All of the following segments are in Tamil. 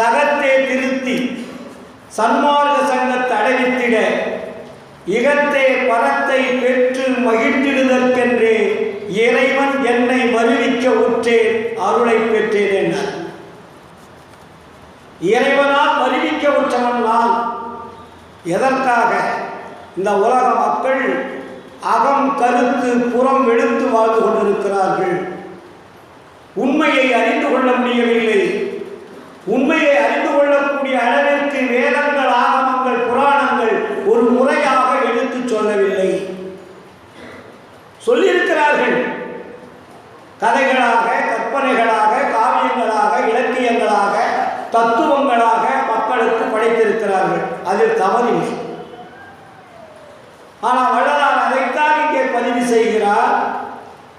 சகத்தை திருத்தி சன்மார்க்க சங்கத்தை அடைவித்திட இகத்தே பரத்தை பெற்று மகிழ்ந்திடுதற்கென்று இறைவன் என்னை வருவிக்க உற்றேன் அருளை பெற்றேன் என்றார். இறைவனால் வருவிக்க உற்றவன் நான் எதற்காக? இந்த உலக மக்கள் அகம் கருத்து புறம் வெளுத்து வாழ்ந்து கொண்டிருக்கிறார்கள். உண்மையை அறிந்து கொள்ள முடியவில்லை. உண்மையை அறிந்து கொள்ளக்கூடிய அளவிற்கு வேதங்கள் ஆகமங்கள் புராணங்கள் ஒரு முறையாக எடுத்துச் சொல்லவில்லை. சொல்லியிருக்கிறார்கள். கதைகளாக கற்பனைகளாக காவியங்களாக இலக்கியங்களாக தத்துவங்களாக மக்களுக்கு படைத்திருக்கிறார்கள். அதில் தவறில்லை. ஆனால் வள்ளலார் அதைத்தான் இங்கே பதிவு செய்கிறார்.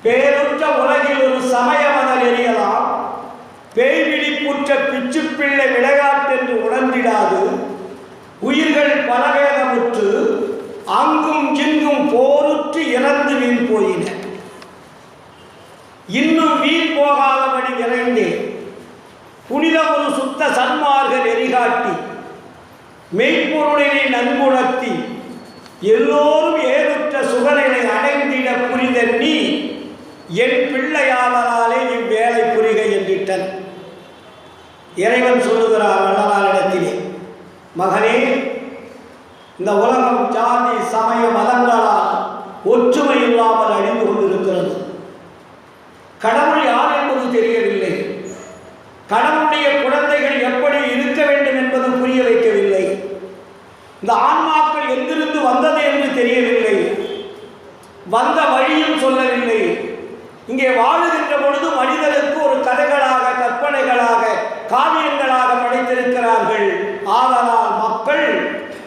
பேருற்ற உலகில் ஒரு சமய மதல் எரியலாம். பேய்விழிப்புற்ற பிச்சு பிள்ளை விளையாட்டென்று உணர்ந்திடாது. உயிர்கள் பலவேதமுற்று அங்கும் இங்கும் போருற்று இறந்து வீண் போயின. இன்னும் வீண் போகாதபடி விரைந்தேன் புனித ஒரு சுத்த சன்மார்க நெறிகாட்டி மெய்ப்பொருளினை நன்குணர்த்தி எல்லோரும் ஏறுற்ற சுகநிலை அடைந்திட புரித நீ என் பிள்ளையாவலாலே இறைவன் சொல்லுகிறார் வள்ளலாரிடத்திலே மகனே இந்த உலகம் ஜாதி சமய மதங்களால் ஒற்றுமை இல்லாமல் அழிந்து கொண்டிருக்கிறது. கடவுள் யார் என்பது தெரியவில்லை. கடவுளுடைய குழந்தைகள் எப்படி இருக்க வேண்டும் என்பது புரிய வைக்கவில்லை. இந்த ஆன்மாக்கள் எங்கிருந்து வந்தது என்று தெரியவில்லை. வந்த வழியும் சொல்லவில்லை. இங்கே வாழ் பொழுது மனிதனுக்கு ஒரு கதைகளாக கற்பனைகளாக காவியங்களாக படைத்திருக்கிறார்கள் ஆதலால் மக்கள்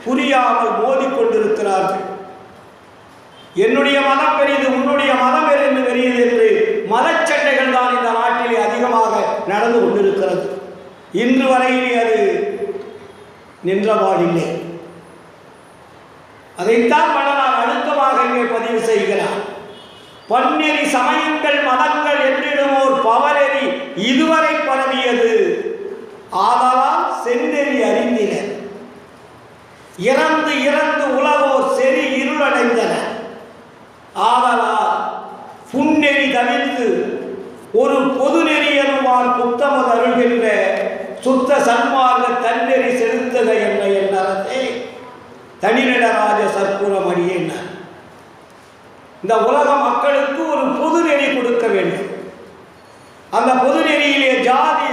புரியாமல் மோதிக்கொண்டிருக்கிறார்கள் என்னுடைய மதம் பெரியது உன்னுடைய மதம் என்று பெரியது என்று மதச்சண்டைகள் தான் இந்த நாட்டிலே அதிகமாக நடந்து கொண்டிருக்கிறது. இன்று வரையிலே அது நின்றபாடில்லை அதைத்தான் வள்ளலார் அழுத்தமாக இங்கே பதிவு செய்கிறார். பன்னெறி சமயங்கள் மதங்கள் என்றிடுமோர் பவரெறி இதுவரை பரவியது. ஆதலால் செந்தெறி அறிந்தினர். இறந்து இறந்து உலகோர் செறி இருளடைந்தன. ஆதலால் புன்னெறி தவிர்த்து ஒரு பொது நெறி எனுமார் புத்தமது அருள்கின்ற சுத்த சன்மார்க்க தன்னெறி செலுத்துக என்ற என் அறத்தை தனிநடராஜ சற்புரம் அடியேன்னார் இந்த உலக மக்களுக்கு ஒரு பொது நெறி கொடுக்க வேண்டும். அந்த பொது